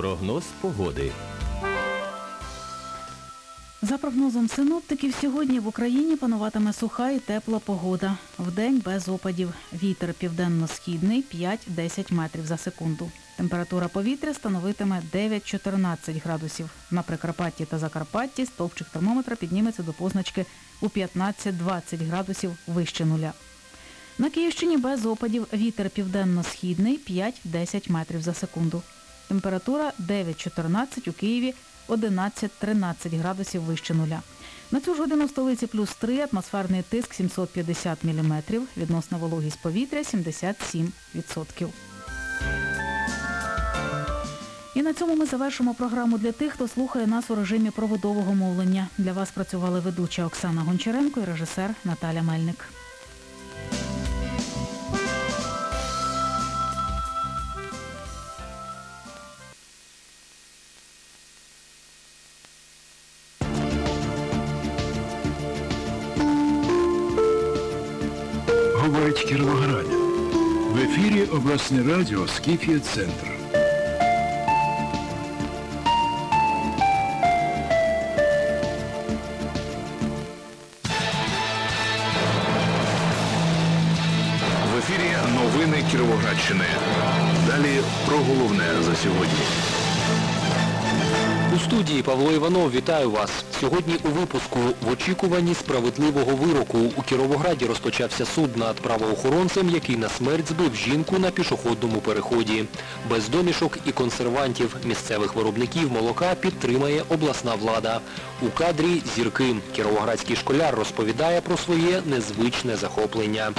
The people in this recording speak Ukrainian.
Прогноз погоди. За прогнозом синоптиків, сьогодні в Україні пануватиме суха і тепла погода. Вдень без опадів. Вітер південно-східний 5-10 метрів за секунду. Температура повітря становитиме 9-14 градусів. На Прикарпатті та Закарпатті стовпчик термометра підніметься до позначки у 15-20 градусів вище нуля. На Київщині без опадів вітер південно-східний 5-10 метрів за секунду. Температура 9-14 у Києві, 11-13 градусів вище нуля. На цю ж годину в столиці плюс 3, атмосферний тиск 750 мм, відносна вологість повітря 77%. І на цьому ми завершимо програму для тих, хто слухає нас у режимі проводового мовлення. Для вас працювали ведуча Оксана Гончаренко і режисер Наталя Мельник. Говорить Кіровоградя. В ефірі обласне радіо Скіфія Центр. В ефірі новини Кіровоградщини. Далі про головне за сьогодні. У студії Павло Іванов вітаю вас. Сьогодні у випуску в очікуванні справедливого вироку у Кіровограді розпочався суд над правоохоронцем, який на смерть збив жінку на пішохідному переході. Без домішок і консервантів місцевих виробників молока підтримає обласна влада. У кадрі зірки. Кіровоградський школяр розповідає про своє незвичне захоплення.